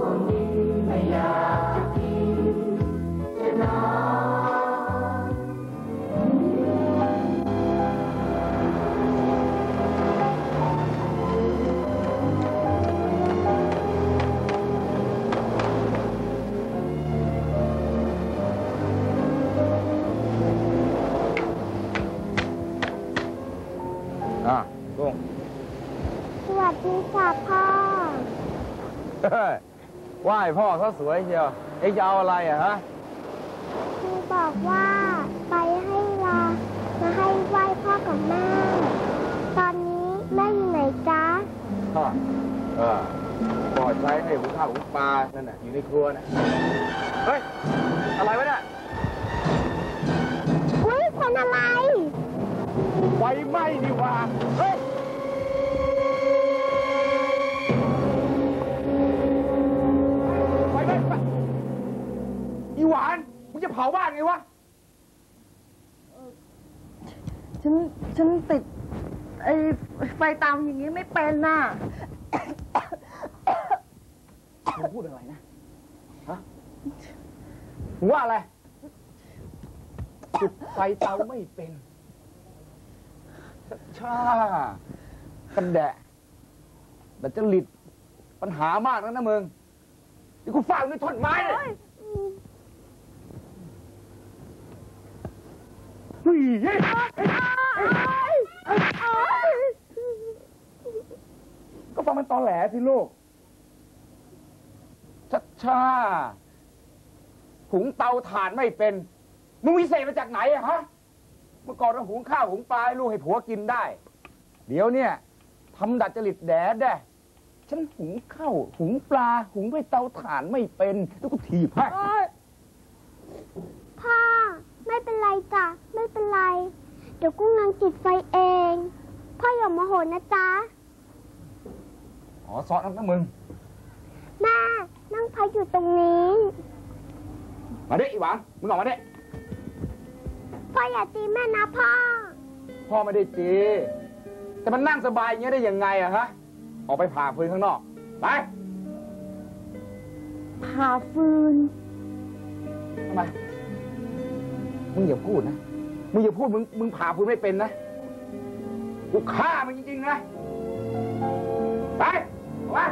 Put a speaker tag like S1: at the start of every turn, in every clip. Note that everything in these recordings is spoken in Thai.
S1: อะ
S2: พ่อ
S1: เขาสวยเชียวเอ็งจะเอาอะไรอะฮะ
S2: ครูบอกว่าไปให้ลามาให้ไหว้พ่อกับแม่ ตอนนี้แม่อยู่ไหนจ๊ะ
S1: พ่อเออพ่อใช้ให้หุงข้าวหุงปลานั่นน่ะอยู่ในครัวนะเฮ้ยอะไรวะเนี่ย
S2: อุ้ยคนอะไร
S1: ไฟไหม้นี่หว่าเฮ้ย เผาบ้านไงวะ
S3: ฉัน ฉันติด ไอ้ไฟตามอย่างนี้ไม่เป็นน่ะ
S1: มึงพูดอะไรนะ ฮะมึงว่าอะไร จุดไฟเตาไม่เป็นช่ากันแดะแต่จะหลิดปัญหามากแล้วนะมึงเดี๋ยวกูฟาดมึงด้วยท่อนไม้เลยเฮ้ยเฮ้ย ก็ฟังมันตอแหลสิลูกชัดชาหุงเตาถ่านไม่เป็น มึงวิเศษมาจากไหนอะฮะ เมื่อก่อนเราหุงข้าวหุงปลาให้ลูกให้ผัวกินได้ เดี๋ยวเนี่ยทำดัดจริตแดดได้ฉันหุงข้าวหุงปลา หุงด้วยเตาถ่านไม่เป็น แล้วก็ถีบให้
S2: พ่อ ไม่เป็นไรจ้ะ ไม่เป็นไร เดี๋ยวกุ้งนางจิตไฟเอง พ่ออย่าโมโหนะจ๊ะ
S1: อ๋อซอสน้ำนะมึง
S2: แม่ นั่งพักอยู่ตรงนี้
S1: มาดิอีหวังมึงออกมาดิ
S2: พ่ออย่าตีแม่นะพ่อ
S1: พ่อไม่ได้จีแต่มันนั่งสบายอย่างเงี้ยได้ยังไงอะฮะ ออกไปผ่าฟืนข้างนอก ไป
S3: ผ่าฟืน
S1: ทำไม มึงอย่าพูดนะ มึงอย่าพูดมึงมึงผ่าพูดไม่เป็นนะ กูฆ่ามึงจริงๆนะ ไปออกมา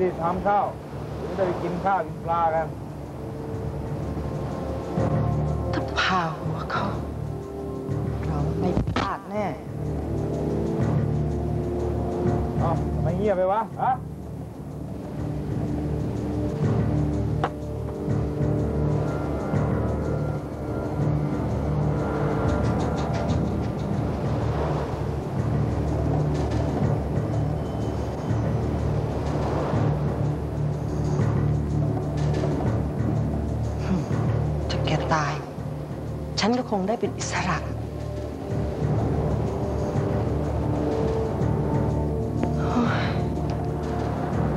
S1: รีบทำข้าวเดี๋ยวจะไปกินข้าวกินปลากัน
S4: ถ้าพาหัวเขา เราไม่พลาดแน่
S1: เอ้าทำไมเงียบไปวะฮะ
S4: คงได้เป็นอิสระ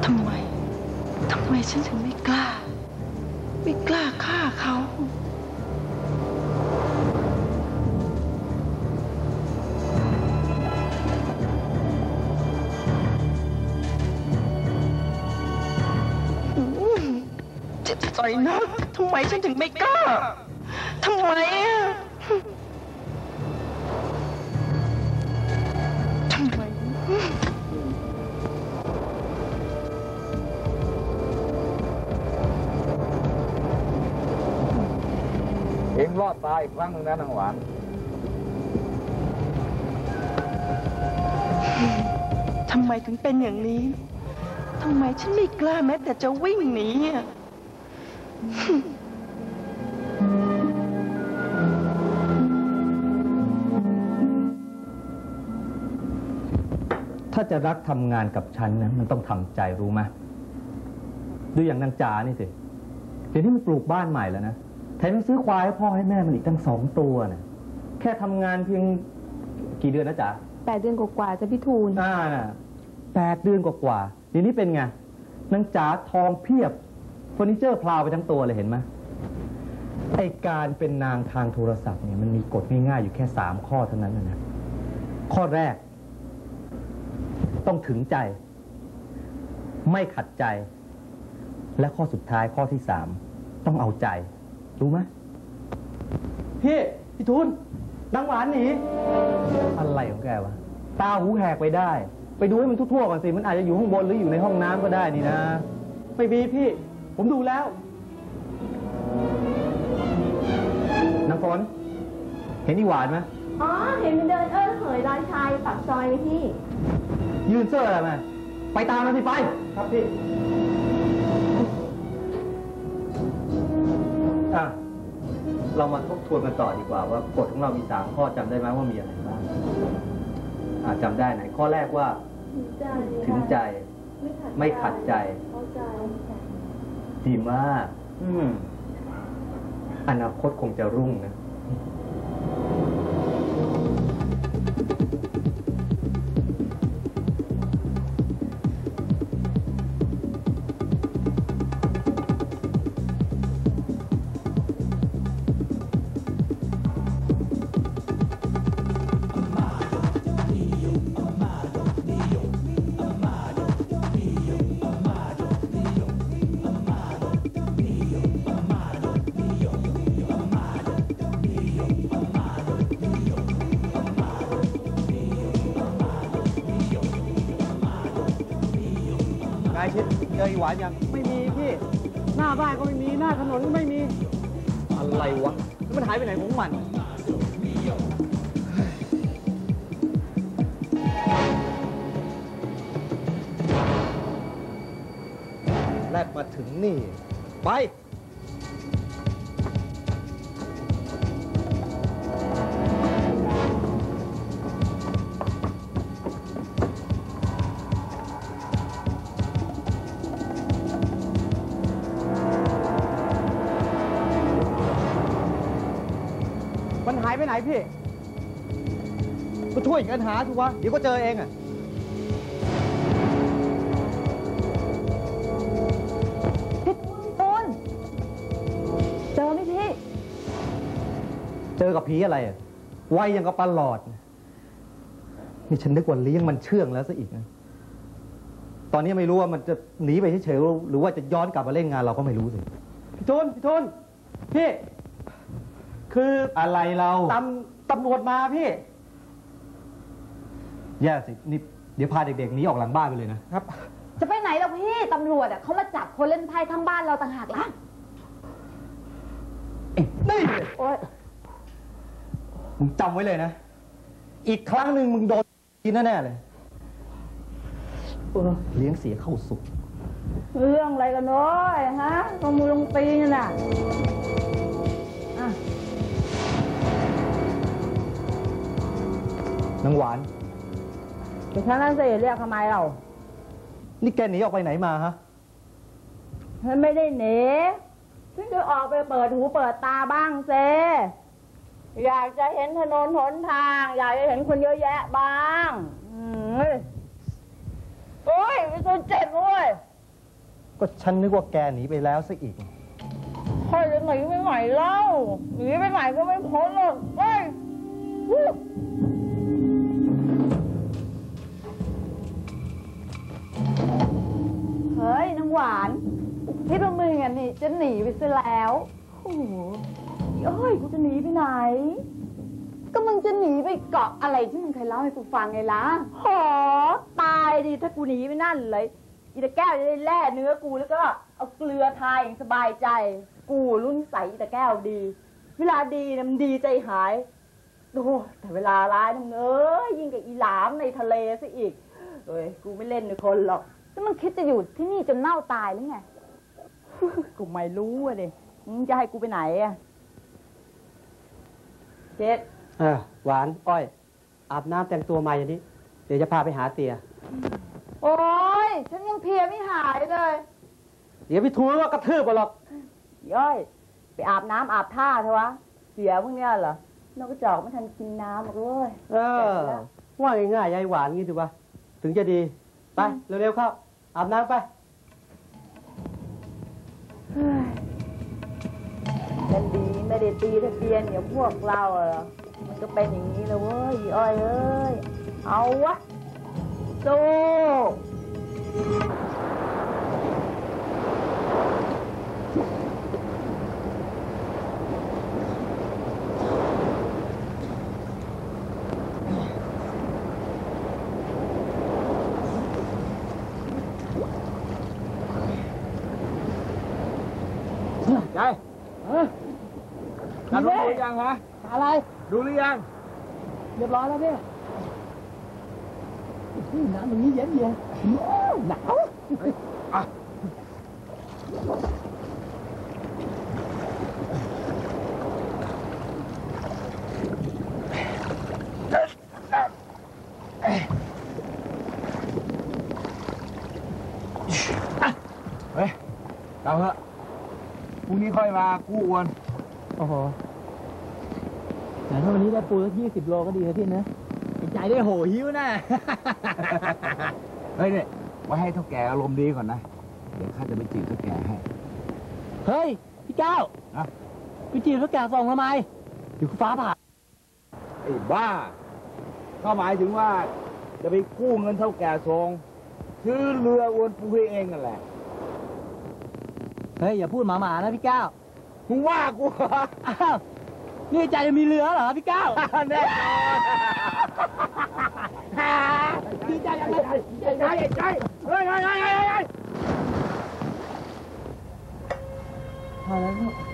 S4: ทำไม ทำไมฉันถึงไม่กล้า ไม่กล้าฆ่าเขา เจ็บใจนะ ทำไมฉันถึงไม่กล้า ทำไมอะทำไม
S1: รอดตายอีกครั้งหนึ่งนะนางหวาน
S4: ทำไมถึงเป็นอย่างนี้ ทำไมฉันไม่กล้าแม้แต่จะวิ่งหนีอะา
S5: จะรักทำงานกับฉันนะมันต้องทำใจรู้ไหมดูอย่างนางจานี่สิเดี๋ยวนี้มันปลูกบ้านใหม่แล้วนะแถมยังซื้อควายให้พ่อให้แม่มันอีกตั้งสองตัวนะแค่ทำงานเพียงกี่เดือนนะจ๊ะ
S3: แปดเดือนกว่าๆจะพี่ทูล
S5: อ่าน่ะแปดเดือนกว่าๆเดี๋ยวนี้เป็นไงนางจ๋าทองเพียบเฟอร์นิเจอร์พลาวไปทั้งตัวเลยเห็นไหมไอการเป็นนางทางโทรศัพท์เนี่ยมันมีกฎง่ายๆอยู่แค่สามข้อเท่านั้นนะนะข้อแรก ต้องถึงใจ ไม่ขัดใจ และข้อสุดท้ายข้อที่สามต้องเอาใจ รู้ไหมพี่ พี่ทุนนางหวานหนีอะไรของแกวะ ตาหูแหกไปได้ ไปดูให้มันทั่วๆก่อนสิ มันอาจจะอยู่ข้างบนหรืออยู่ในห้องน้ำก็ได้นี่นะไม่มีพี่ ผมดูแล้วนางฝนเห็นอีหวานไหม
S3: อ๋อ เห็นมันเดินเออเหยร้านชายปากซอยเลยพี่
S5: ยืนเสื้ออะไรมาไปตามมันสิไป ครับพี่อะเรามาทบทวนกันต่อดีกว่าว่ากฎของเรามีสามข้อจำได้ไหมว่ามีอะไรบ้างอ่าจำได้ไหน ข้อแรกว่า ถึงใจ ไม่ขัดใจ ดีมาก อืมอนาคตคงจะรุ่งนะายชิดเจออีหวานยัง
S6: ไม่มีพี่ หน้าบ้านก็ไม่มี หน้าถนนก็ไม่มี
S5: อะไรวะแล้วมันหายไปไหนของมัน แรกมาถึงนี่ ไป
S6: นหายไปไหนพี่
S5: ก็ช่วยกันหาสิวะเดี๋ยวก็เจอเองอะ
S3: พี่ตูนเจอไหมพี่
S5: เจอกับผีอะไรอะไวยังกับปลาหลอด นี่ฉันนึกว่าเลี้ยงมันเชื่องแล้วซะอีกนะตอนนี้ไม่รู้ว่ามันจะหนีไปเฉยๆหรือว่าจะย้อนกลับมาเล่นงานเราก็ไม่รู้สิ
S6: พี่ทุนพี่ทุนพี่ คือ
S5: อะไรเรา
S6: ตำตำรวจมาพี่
S5: แย่สินี่เดี๋ยวพาเด็กๆหนีออกหลังบ้านไปเลยนะ
S6: ครับ
S3: จะไปไหนล่ะพี่ตำรวจอะเขามาจับคนเล่นไพ่ทั้งบ้านเราต่างหากล่ะ
S5: นี่
S3: โอ๊ย
S5: มึงจำไว้เลยนะ อีกครั้งหนึ่งมึงโดนกินแน่ๆเลยเออเลี้ยงเสียเข้าสุก
S3: เรื่องอะไรกันเนาะฮะลงมือลงตีนน่ะอะ
S5: นางหวาน
S3: เดี๋ยวฉันนั่นสิเรียกทำไมเรา
S5: นี่แกหนีออกไปไหนมาฮะ
S3: ฉันไม่ได้หนีฉันจะออกไปเปิดหูเปิดตาบ้างเซอยากจะเห็นถนนหนทาง อยากจะเห็นคนเยอะแยะบ้างอืมโอ้ยมีคนเจ็บเว้ย
S5: ก็ฉันนึกว่าแกหนีไปแล้วซะอีก
S3: ค่อยจะหนีไปไหนเล่าหนีไปไหนก็ไม่พ้นหรอกเฮ้ย เฮ้ยน้ำหวานพี่ประมึงอะนี่จะหนีไปซะแล้วโอ้โหเอ้ยกูจะหนีไปไหน ก็มึงจะหนีไปเกาะอะไรที่มึงเคยเล่าให้กูฟังไงล่ะหอตายดิถ้ากูหนีไปนั่นเลยอีตาแก้วจะได้แล่เนื้อกูแล้วก็เอาเกลือทาอย่างสบายใจ กูรุ่นใสอีตาแก้วดี เวลาดีนะมันดีใจหายโอ้แต่เวลาร้ายนะมึงเอ้ยยิ่งกับอีหลามในทะเลซะอีกเอ้ยกูไม่เล่นในคนหรอก
S7: แล้วมันคิดจะอยู่ที่นี่จนเน่าตายหรือไง
S3: กูไม่รู้อะดิมึงจะให้กูไปไหนอะเจ็ด
S6: เออหวาน อ้อย อาบน้ำแต่งตัวมาอย่างนี้ เดี๋ยวจะพาไปหาเตีย
S3: โอ้ยฉันยังเพลียไม่หายเลย
S6: เดี๋ยวพี่ทูว่ากระทืบกันหรอก
S3: ย่อย ไปอาบน้ำอาบท่าเถอะวะ เสียพวกเนี้ยเหรอนกกระจอกไม่ทันกินน้ำหรอกเว้ย
S6: เออ ว่าง่ายๆยายหวานงี้ถือว่า ถึงจะดี ไป เร็วๆเข้า อาบน้ำไป
S3: ฉันดีไม่ได้ตีทะเบียนเดี๋ยวพวกเราอะเหรอมันก็เป็นอย่างนี้แล้วเว้ยอีอ้อยเอ้ย เอาวะสู้
S1: ยายนัดรู้หรือยังฮะ
S6: อะไร
S1: ดูหรือยัง
S6: เรียบร้อยแล้วเนี่ยน้ำอย่างนี้เย็นเย็นหนาว
S1: เฮ้ยเราเถอะ พรุ่งนี้ค่อยมากู้อวน
S6: โอ้โหแต่ถ้าวันนี้ได้ปูสักยี่สิบโลก็ดีนะพี่นะใจได้โหหิวแน่
S1: เฮ้ยเนี่ยไว้ให้เท่าแก่อารมณ์ดีก่อนนะ เดี๋ยวข้าจะไปจีบเท่าแก่ให้
S6: เฮ้ย พี่ก้าว
S1: อะ
S6: ไปจีบเขาแก่ส่งทำไมอยู่ฟ้าผ่า
S1: ไอ้บ้า ก็หมายถึงว่า จะไปกู้เงินเท่าแก่ทรงซื้อเรืออวนปูให้เองนั่นแหละ
S6: เฮ้ย อย่าพูดหมาๆนะพี่ก้าว
S1: มึงว่ากูเหรอ
S6: อ้าวนี่ใจจะมีเรือเหรอพี่ก้าว
S1: แน่นอนดีใจยังไงดีใจใจใจเฮ้ยเฮ้ยเฮ้ยเฮ้ยเฮ้ย
S6: พอแล้ว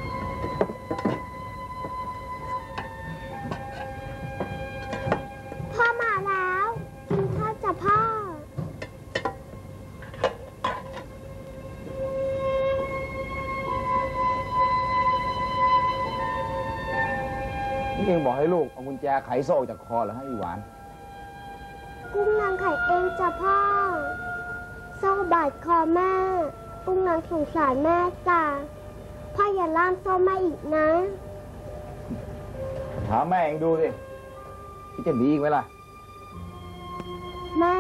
S1: เอากุญแจไขโซ่ออกจากคอเหรอฮะอีหวาน
S2: กุ้งนางไข่เองจ้ะพ่อ โซ่บาดคอแม่ กุ้งนางสงสารแม่จ้ะ พ่ออย่าล่ามโซ่แม่อีกนะ
S1: ถามแม่เองดูสิที่จะหนีอีกไหมล่ะ
S2: แม่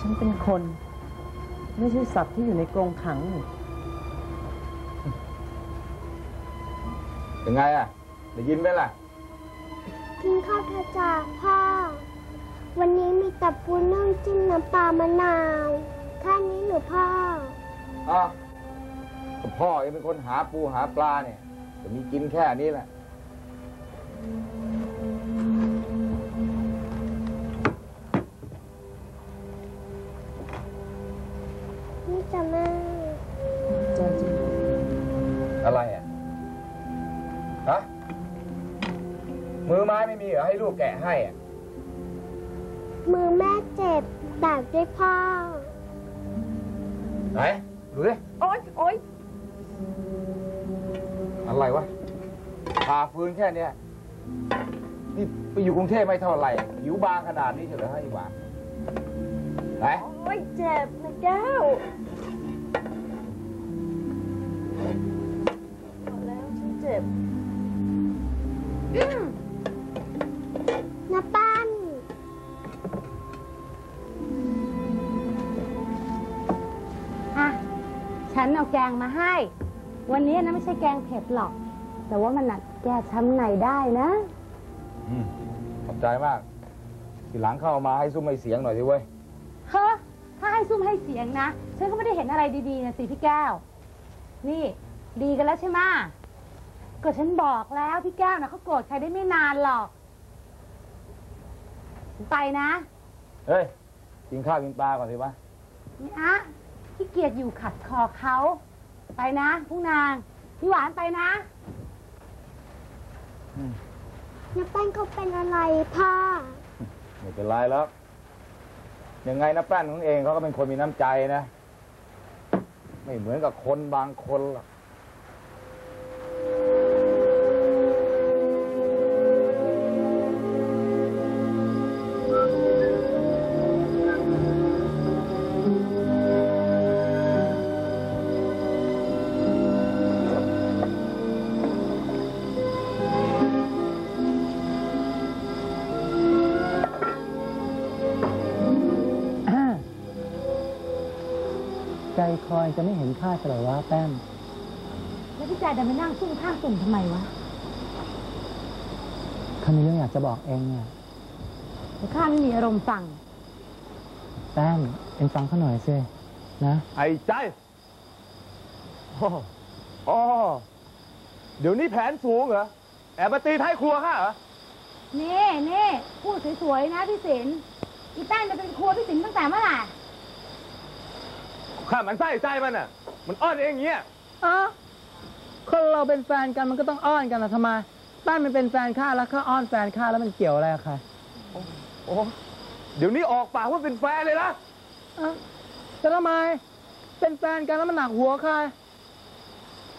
S3: ฉันเป็นคน ไม่ใช่สัตว์ที่อยู่ในกรงขังนี่
S1: เป็นไงอะ ได้ยินไหมล่ะ
S2: กินข้าวเถอะจ้ะพ่อ วันนี้มีแต่ปูนึ่งจิ้มน้ำปลามะนาวแค่นี้หนูพ่อ
S1: อะก็พ่อเองเป็นคนหาปูหาปลาเนี่ยจะมีกินแค่นี้แหละ
S2: นี่จ้ะแม่
S1: อะไรอะ ลูกแกะให้อะ
S2: มือแม่เจ็บแบกด้วยพ่อ
S1: ไหนดูดิ
S3: โอ๊ยโอ๊ย
S1: อะไรวะผ่าฟืนแค่เนี้ยนี่ไปอยู่กรุงเทพไม่เท่าไหร่ผิวบางขนาดนี้เฉยเหรอฮะอีหวานไหน
S3: โอ๊ยเจ็บนะแก้วบอกแล้วฉันเจ็บ
S7: นเอาแกงมาให้ วันนี้นะไม่ใช่แกงเผ็ดหรอก แต่ว่ามันน่ะแก้ช้ำในได้นะ
S1: อืมขอบใจมาก ทีหลังเข้ามาให้ซุ้มให้เสียงหน่อยสิเว้ย
S7: เฮ้อถ้าให้ซุ่มให้เสียงนะ ฉันก็ไม่ได้เห็นอะไรดีๆนะสิพี่แก้ว นี่ดีกันแล้วใช่ไหมะก็ฉันบอกแล้วพี่แก้วนะเขาโกรธใครได้ไม่นานหรอกฉันไปนะ
S1: เฮ้ย กินข้าวกินปลาก่อนสิวะ
S7: นี่อะ ขี้เกียจอยู่ขัดคอเขา ไปนะพวกนาง พี่หวานไปนะ
S2: น้าแป้นเขาเป็นอะไรพ่อ
S1: ไม่เป็นไรแล้วยังไงนะแป้นของเองเขาก็เป็นคนมีน้ำใจนะ ไม่เหมือนกับคนบางคนหรอก
S6: จะไม่เห็นค่าเฉลยวะแป้ม
S7: แล้วพี่ใจเดินไปนั่งซุ่มข้างตุ่มทำไมวะ
S6: ข้ามีเรื่องอยากจะบอกเองเนี่ย
S7: เดี๋ยวข้าไม่มีอารมณ์ฟัง
S6: แป้มเองฟังเขาหน่อยสินะ
S1: ไอ้ใจอ๋ออ๋อเดี๋ยวนี้แผนสูงเหรอ แอบมาตีท้ายครัวข้าเหรอ
S7: นี่นี่พูดสวยๆนะพี่สินอีแป้นจะเป็นครัวพี่สินตั้งแต่เมื่อไหร่
S1: ข้ามันไส้ใจมันอะ มันอ้อนเองอย่างเงี้ย
S6: อ้าคนเราเป็นแฟนกันมันก็ต้องอ้อนกันนะทำไมแป้นมันเป็นแฟนข้าแล้วข้าอ้อนแฟนข้าแล้วมันเกี่ยวอะไรกับใคร
S1: โอ้เดี๋ยวนี้ออกปากว่าเป็นแฟนเลยนะ
S6: อ้าวแต่ทำไม เป็นแฟนกันแล้วมันหนักหัวใคร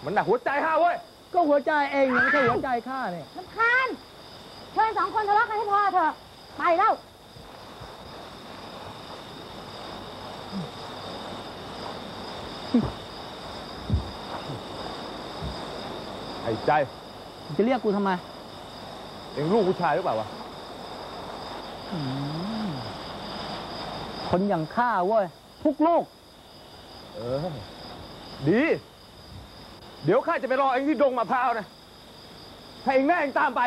S1: มันหนักหัวใจข้าเว้ย
S6: ก็หัวใจเองเนี่ยไม่ใช่หัวใจข้าเนี่ย
S7: ลำคาญเชิญสองคนทะเลาะกันให้พอเถอะ ไปแล้ว
S1: ไอ้ใจ
S6: จะเรียกกูทำไม
S1: เองลูกผู้ชายหรือเปล่าวะ
S6: คนอย่างข้าเว้ย ทุกลูก
S1: เออ ดี เดี๋ยวข้าจะไปรอเองที่ดงมะพร้าวนะ ถ้าเองแน่เองตามไป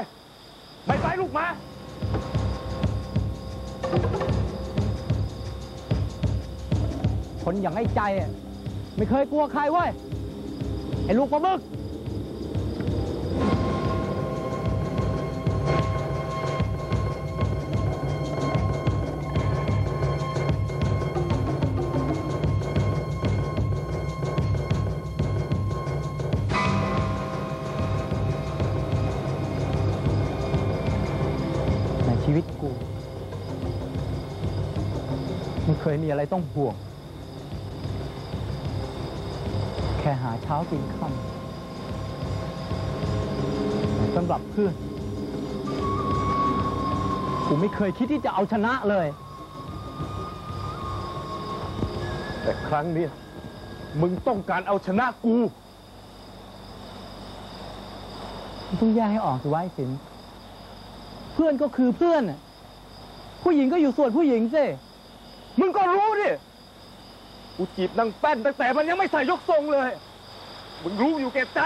S1: ไปไปลูกมา
S6: คนอย่างไอ้ใจอะ ไม่เคยกลัวใครเว้ย ไอ้ลูกปลาบึกในชีวิตกูไม่เคยมีอะไรต้องห่วง แค่หาเช้ากินค่ำสำหรับเพื่อนกูไม่เคยคิดที่จะเอาชนะเลย
S1: แต่ครั้งนี้มึงต้องการเอาชนะกู
S6: ต้องแยกให้ออกสิวาไอ้สินเพื่อนก็คือเพื่อน ผู้หญิงก็อยู่ส่วนผู้หญิงสิ
S1: มึงก็รู้ดิ กูจีบนางแป้นตั้งแต่มันยังไม่ใส่ยกทรงเลย มึงรู้อยู่แก่ใจ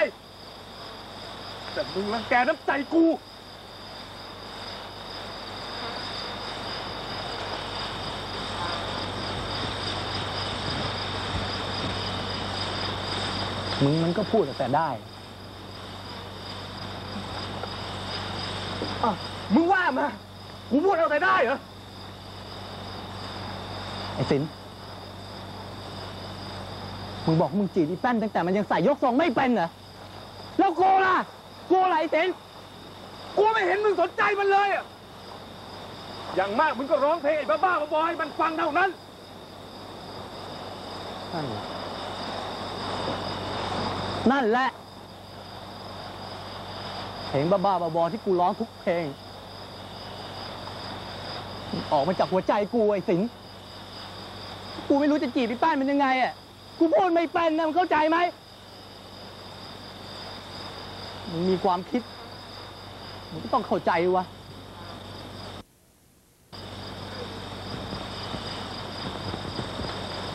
S1: แต่มึงรังแกน้ำใจกู
S6: มึงมันก็พูดแต่ได้
S1: อะมึงว่ามา กูพูดเอาแต่ได้เหรอ
S6: ไอ้สิน มึงบอกมึงจีบอีแป้นตั้งแต่มันยังใส่ยกทรงไม่เป็นเหรอ แล้วกูล่ะ กูอะไรไอ้สิน
S1: กูไม่เห็นมึงสนใจมันเลยอะอย่างมากมึงก็ร้องเพลงไอ้บ้าๆบอๆให้มันฟังเท่านั้น
S6: นั่นแหละนั่นแหละ เพลงบ้าๆบอๆที่กูร้องทุกเพลง ออกมาจากหัวใจกูไอ้สิง กูไม่รู้จะจีบพี่ป้านมันยังไงอะ กูพูดไม่เป็นนะมึงเข้าใจไหมมึงมีความคิดมึงก็ต้องเข้าใจวะ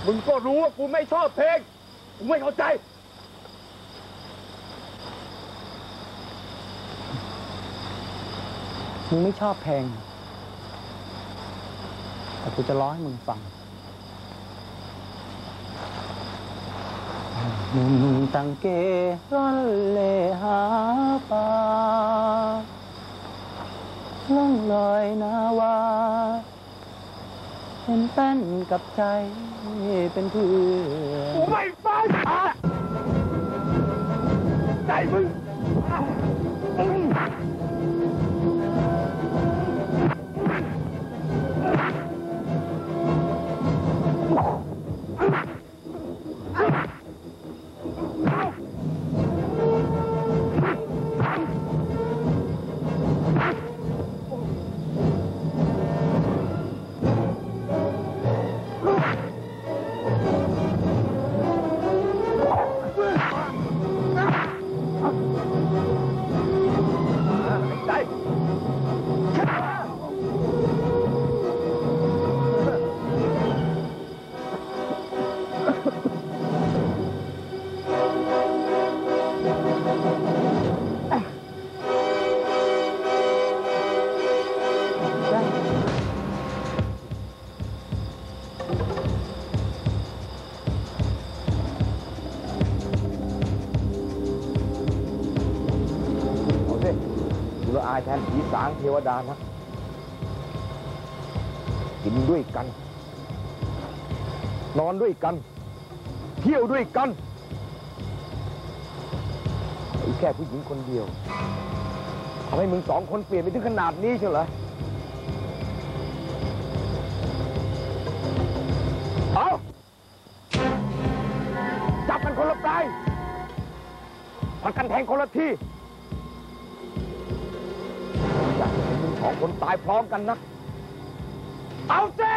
S1: มึงก็รู้ว่ากูไม่ชอบเพลงกูไม่เข้าใจ
S6: มึงไม่ชอบเพลงแต่กูจะร้องให้มึงฟัง หนุ่มตังเกร่อนเลหาปลาล่องลอยนาวา เป็นแป้นกับใจเป็นเพื่อน
S1: ไม่ฟังมึงางเทวดานะกินด้วยกัน นอนด้วยกัน เที่ยวด้วยกันไอ้แค่ผู้หญิงคนเดียวทำให้มึงสองคนเปลี่ยนไปถึงขนาดนี้เชียวเหรอเอาจับมันคนละปลายพักกันแทงคนละที่ คนตายพร้อมกันนะเอาเจ้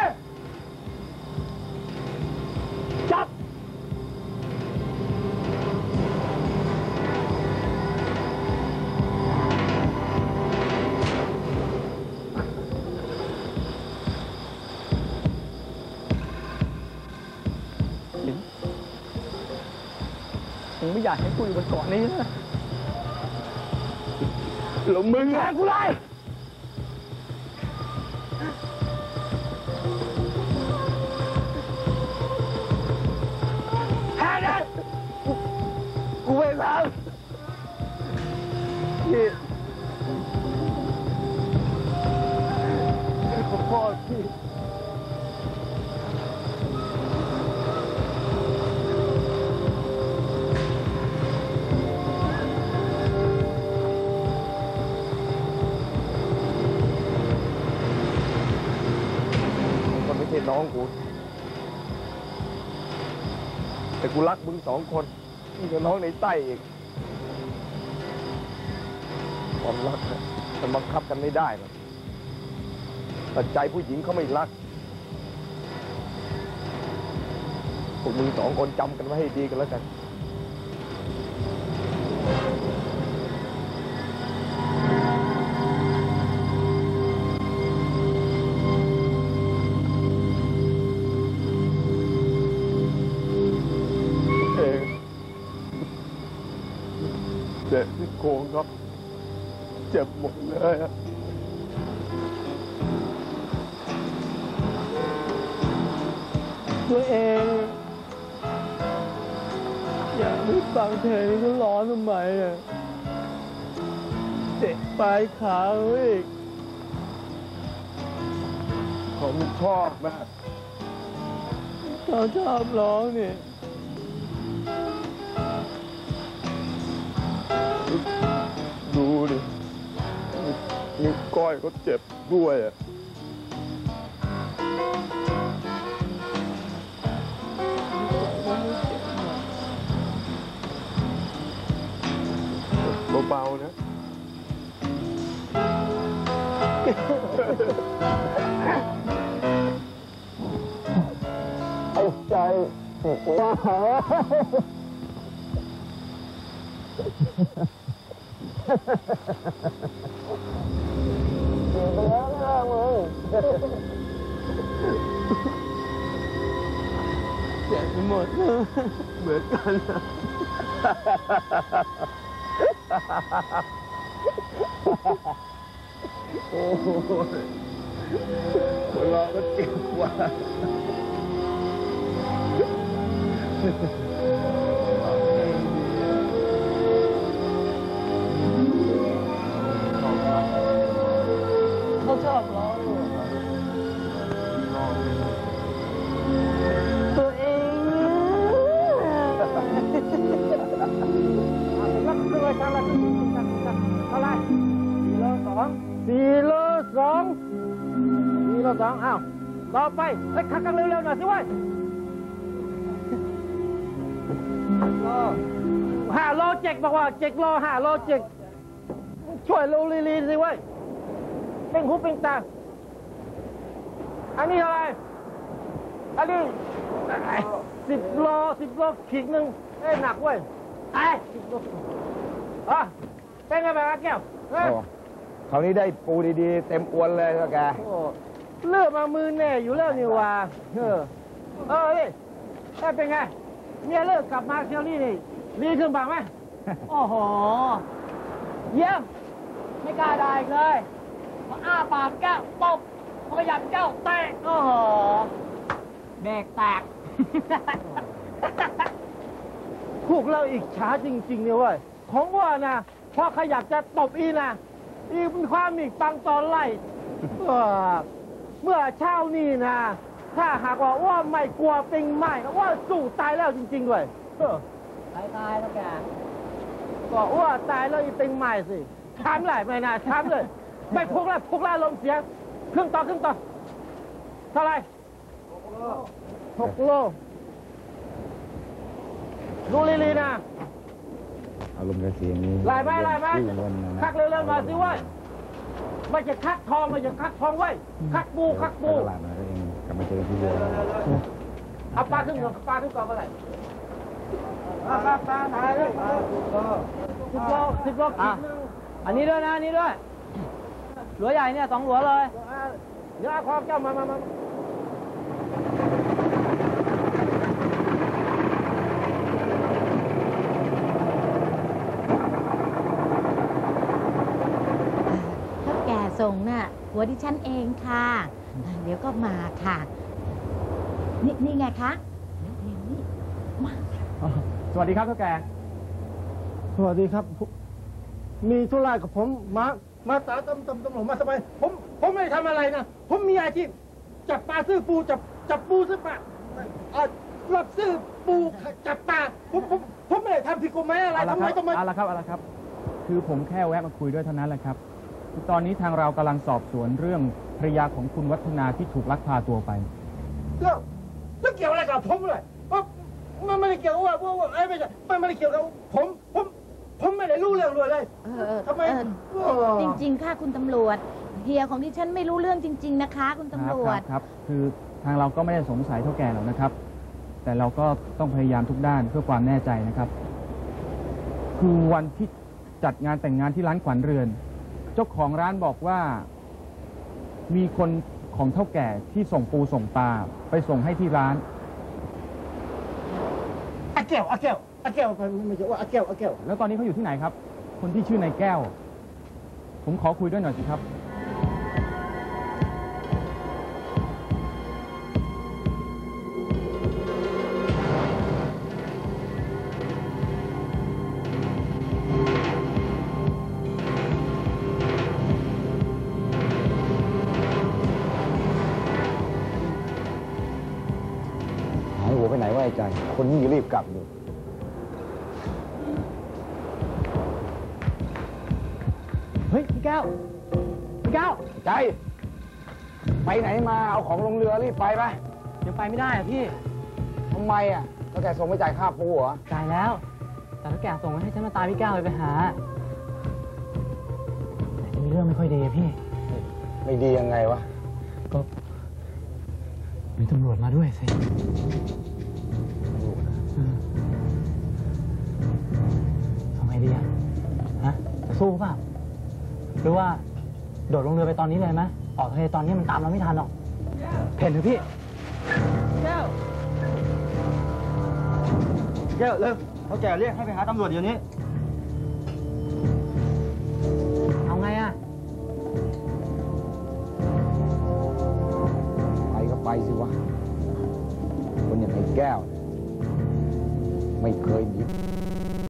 S1: จับ
S8: มึงไม่อยากให้กูอยู่บนเกาะนี้นะ
S1: แล้วมึงแทงกูเลย พี่ขอโทษพี่ใช่น้องกู แต่กูรักมึงสองคนนี่กับน้องในใต้อีก ความรักนี่ยมันบังคับกันไม่ได้หรอกแต่ใจผู้หญิงเขาไม่รักพวกมึงสองคนจำกันไว้ให้ดีกันแล้วกันเองเจ็บที่โคงครับ เจ็บหมดเลยอะ
S8: ตัวเอง อยากไม่ฟังเธอนี่ก็ร้อนทำไมอะเจ็บปลายขาอีก
S1: ผมชอบมาก
S8: เราชอบร้องนี่
S1: นิ้วก้อยก็เจ็บด้วยอะเบาๆนะไอ้ใจว่าหา
S8: เจ็บหมด
S1: เหมือนกันโอ้โหคนเราก็เจ็บกว่า
S8: ต่อ
S9: ไปไอ้ยขัดกันเร็วๆหน่อยสิเว้ยห้าโลเจ็กบอกว่าเจ็กโลห้าโลเจ็กช่วยลูลีลีสิเว้ยเป็นหูเป็นตาอันนี้เท่าไร อันนี้สิบโลสิบโลขีดหนึ่งเอ้หนักเว้ยไอ้สิบโลอะเป็นไงบ้างแก้วเอ้ย
S1: คราวนี้ได้ปูดีๆ เต็มอวนเลยเท่าแก
S9: เลือกมามือแน่อยู่แล้วนี่หว่าเออ เออนี่เอ้ยเป็นไง เมียเลิกกลับมาเที่ยวนี่นี่ดีขึ้นบ้างไหม
S6: โอ้โห เยี่ยม ไม่กล้าได้อีกเลยพออ้าปากแก้วตบพอขยับแก้วเตะโอ้โหเบรกแตก
S9: พวกเราอีกช้าจริงๆเนี่ยเว้ย ของว่านะพอขยับจะตบอีนะ อีมีความอีกปังตอนไล่เออ เมื่อเช้านี่นะ ถ้าหากว่าว่าไม่กลัวปิงไหม้ก็ว่าสู้ตายแล้วจริงๆด้วยเออ
S6: ตายตายแล้วแก
S9: ก็ว่าตายแล้วอีปิงไหม้สิช้ำเลยไม่น่าช้ำเลยไม่พุกแล้วพุกแล้วลมเสียครึ่งต่อครึ่งต่อเท่าไหรหกโลดูลีลีนะ
S1: อารมณ์กระเสียงนี้
S9: ไล่ไหมไล่ไหม
S1: วิ่งวนนะนะ
S9: คักเร็วๆมาสิเว้ย ไม่ใช่คักทองไม่ใช่คักทองเว้ยคักปูคัก
S1: ไป
S9: ปู
S1: ตลาดมาก็เองกลับมาเจอที่เรือ
S9: เอาปลาขึ้นก่อนปลาขึ้นก่อนเมื่อไหร่ปลาปลาปลาถ่ายเลยสิบโลสิบโลขีดหนึง
S6: อันนี้ด้วยนะอันนี้ด้วยหลัวใหญ่เนี่ยสองหลัวเลย
S9: เดี๋ยวเอาความแก้วมามามา
S10: ถ้าแก่ส่งน่ะหั วดิฉันเองค่ะอ่าเดี๋ยวก็มาค่ะ นี่นี่ไงคะเดี๋ยวนี่มา
S11: สวัสดีครับเท่าแก
S9: สวัสดีครับผมมีธุระกับผมมามาตาตำตำตำรวจมาทำไมผมผมไม่ได้ทำอะไรนะผมมีอาชีพจับปลาซื้อปูจับจับปูซื้อปลาอ่ารับซื้อปูจับปลาผมผมผมไม่ได้ทำผิดกฎหมายอะไร
S12: เอาละ
S9: ทำ
S12: ค
S9: ไม
S12: รับ
S9: ต้องมา
S12: เอาละครับเอาละครับ คือผมแค่แวะมาคุยด้วยเท่านั้นแหละครับคือ ตอนนี้ทางเรากำลังสอบสวนเรื่องภรรยาของคุณวัฒนาที่ถูกลักพาตัวไป
S9: แล้วแล้วเกี่ยวอะไรกับผมเลยเอ้ามันไม่ได้เกี่ยวว่าว่าว่าเอ้ยไม่ใช่มันไม่ได้เกี่ยวกับผมผมผมไม่ได้รู้เรื่องเลยเลย
S10: เออเออ
S9: ทำไม
S10: เออจริง ๆ ค่ะคุณตำรวจ เฮียของดิฉันไม่รู้เรื่องจริง ๆ นะคะ คุณ
S12: ครั
S10: ตำรว
S12: ครั
S10: จ
S12: ครับคือทางเราก็ไม่ได้สงสัยเท่าแก่หรอกนะครับ แต่เราก็ต้องพยายามทุกด้านเพื่อความแน่ใจนะครับ คือวันที่จัดงานแต่งงานที่ร้านขวัญเรือนเจ้าของร้านบอกว่า มีคนของเท่าแก่ที่ส่งปูส่งปลาไปส่งให้ที่ร้าน
S9: อาแก้วอาแก้วอาแก้วไม่ใช่ว่าอาแก้วอาแก้ว
S12: แล้วตอนนี้เขาอยู่ที่ไหนครับ คนที่ชื่อนายแก้ว ผมขอคุยด้วยหน่อยสิครับ
S1: นี้รีบกลับดู
S6: เฮ้ย พี่แก้ว พี่แก้ว
S1: ใจ ไปไหนมาเอาของลงเรือรีบไปไป
S6: ยังไปไม่ได้อะพี่
S1: ทำไมอะแล้วแกส่งไปจ่ายค่าปูเหรอ
S6: จ่ายแล้ว แต่ถ้าแกส่งมาให้ฉันมาตามพี่แก้วเลยไปหา แต่จะมีเรื่องไม่ค่อยดีอะพี่
S1: ไม่ดียังไงวะ
S6: ก็มีตำรวจมาด้วยสิ ดีอะฮะจะสู้เปล่าหรือว่าโดดลงเรือไปตอนนี้เลยไหมออกทะเลตอนนี้มันตามเราไม่ทันหรอกเพ่นเถอะพี่แก้ว
S9: แก้วเร็วเขาแก่เรียกให้ไปหาตำรวจเดี๋ยวนี้
S6: เอาไงอะ
S1: ไปก็ไปสิวะคนอย่างไอ้แก้ว ไม่เคยหนี